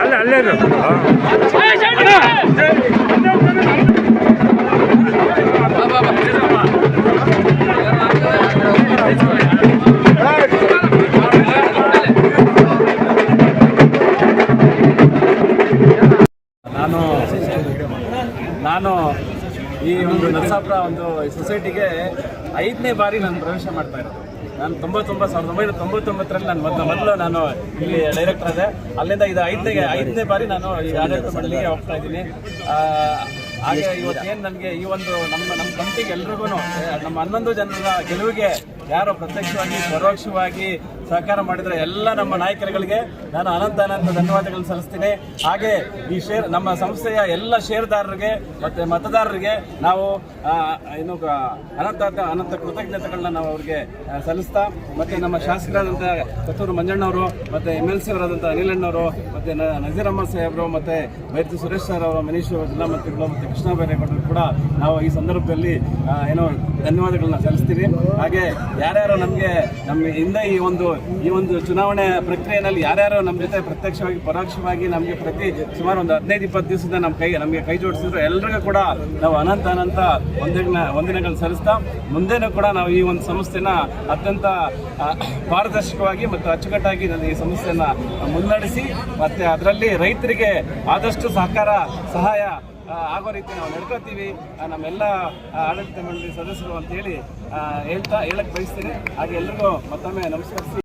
ಅಲ್ಲ ಅಲ್ಲೇ ನಾನು ನಾನು ಈ ಒಂದು ನರಸಾಪುರ ಒಂದು ಸೊಸೈಟಿಗೆ ಐದನೇ ಬಾರಿ ನಾನು ಪ್ರವೇಶ ಮಾಡ್ತಾ ಇರೋದು. ನಾನು ತೊಂಬತ್ತೊಂಬತ್ತು, ಸಾವಿರದ ಒಂಬೈನೂರ ತೊಂಬತ್ತೊಂಬತ್ತರಲ್ಲಿ ನಾನು ಮೊದಲು ಮೊದಲು ನಾನು ಇಲ್ಲಿ ಡೈರೆಕ್ಟರ್ ಅದೇ ಅಲ್ಲಿಂದ ಇದು ಐದನೇ ಐದನೇ ಬಾರಿ ನಾನು ಈ ಆಡಳಿತ ಮಂಡಳಿಗೆ ಹೋಗ್ತಾ ಇದ್ದೀನಿ. ಹಾಗೆ ಇವತ್ತೇನು ನನಗೆ ಈ ಒಂದು ನಮ್ಮ ನಮ್ಮ ಕಂಪ್ನಿಗೆ ಎಲ್ರಿಗೂ ನಮ್ಮ ಹನ್ನೊಂದು ಜನರ ಗೆಲುವಿಗೆ ಯಾರು ಪ್ರತ್ಯಕ್ಷವಾಗಿ, ಪರೋಕ್ಷವಾಗಿ ಸಹಕಾರ ಮಾಡಿದರೆ ಎಲ್ಲ ನಮ್ಮ ನಾಯಕರುಗಳಿಗೆ ನಾನು ಅನಂತ ಅನಂತ ಧನ್ಯವಾದಗಳನ್ನು ಸಲ್ಲಿಸ್ತೀನಿ. ಹಾಗೆ ಈ ಶೇರ್, ನಮ್ಮ ಸಂಸ್ಥೆಯ ಎಲ್ಲ ಷೇರುದಾರರಿಗೆ ಮತ್ತು ಮತದಾರರಿಗೆ ನಾವು ಏನು ಅನಂತ ಅನಂತ ಕೃತಜ್ಞತೆಗಳನ್ನ ನಾವು ಅವ್ರಿಗೆ ಸಲ್ಲಿಸ್ತಾ, ಮತ್ತು ನಮ್ಮ ಶಾಸಕರಾದಂಥ ಕತ್ತೂರು ಮಂಜಣ್ಣವರು, ಮತ್ತು ಎಂ ಎಲ್ ಸಿ ಅವರಾದಂಥ ಅನಿಲಣ್ಣವರು, ಮತ್ತು ನಜೀರ್ ಸಾಹೇಬರು, ಮತ್ತು ವೈದ್ಯ ಸುರೇಶ್ ಸರ್ ಅವರು, ಮನೀಶ್ ಜಿಲ್ಲಾ ಮಂತ್ರಿಗಳು, ಮತ್ತು ಕೃಷ್ಣ ಬೈರೇಗೌಡರು ಕೂಡ ನಾವು ಈ ಸಂದರ್ಭದಲ್ಲಿ ಏನೋ ಧನ್ಯವಾದಗಳನ್ನ ಸಲ್ಲಿಸ್ತೀವಿ. ಹಾಗೆ ಯಾರ್ಯಾರು ನಮಗೆ ನಮ್ಮ ಹಿಂದೆ ಈ ಒಂದು ಈ ಒಂದು ಚುನಾವಣೆ ಪ್ರಕ್ರಿಯೆಯಲ್ಲಿ ಯಾರ್ಯಾರು ನಮ್ಮ ಜೊತೆ ಪ್ರತ್ಯಕ್ಷವಾಗಿ, ಪರೋಕ್ಷವಾಗಿ ನಮಗೆ ಪ್ರತಿ ಸುಮಾರು ಒಂದು ಹದಿನೈದು, ಇಪ್ಪತ್ತು ದಿವಸದಿಂದ ನಮ್ಮ ಕೈ, ನಮಗೆ ಕೈ ಜೋಡಿಸಿದ್ರು. ಎಲ್ರಿಗೂ ಕೂಡ ನಾವು ಅನಂತ ಅನಂತ ವಂದನೆ ಒಂದಿನಗಳು ಸಲ್ಲಿಸ್ತಾ, ಮುಂದೆನೂ ಕೂಡ ನಾವು ಈ ಒಂದು ಸಂಸ್ಥೆನ ಅತ್ಯಂತ ಪಾರದರ್ಶಕವಾಗಿ ಮತ್ತು ಅಚ್ಚುಕಟ್ಟಾಗಿ ನಾನು ಈ ಸಂಸ್ಥೆಯನ್ನು ಮುನ್ನಡೆಸಿ, ಮತ್ತು ಅದರಲ್ಲಿ ರೈತರಿಗೆ ಆದಷ್ಟು ಸಹಕಾರ, ಸಹಾಯ ಆಗೋ ರೀತಿ ನಾವು ನಡ್ಕೋತೀವಿ ನಮ್ಮೆಲ್ಲ ಆಡಳಿತ ಮಂಡಳಿ ಸದಸ್ಯರು ಅಂತ ಹೇಳಿ ಹೇಳ್ತಾ, ಹೇಳಕ್ ಬಯಸ್ತೀನಿ. ಹಾಗೆ ಎಲ್ರಿಗೂ ಮತ್ತೊಮ್ಮೆ ನಮಸ್ಕರಿಸಿ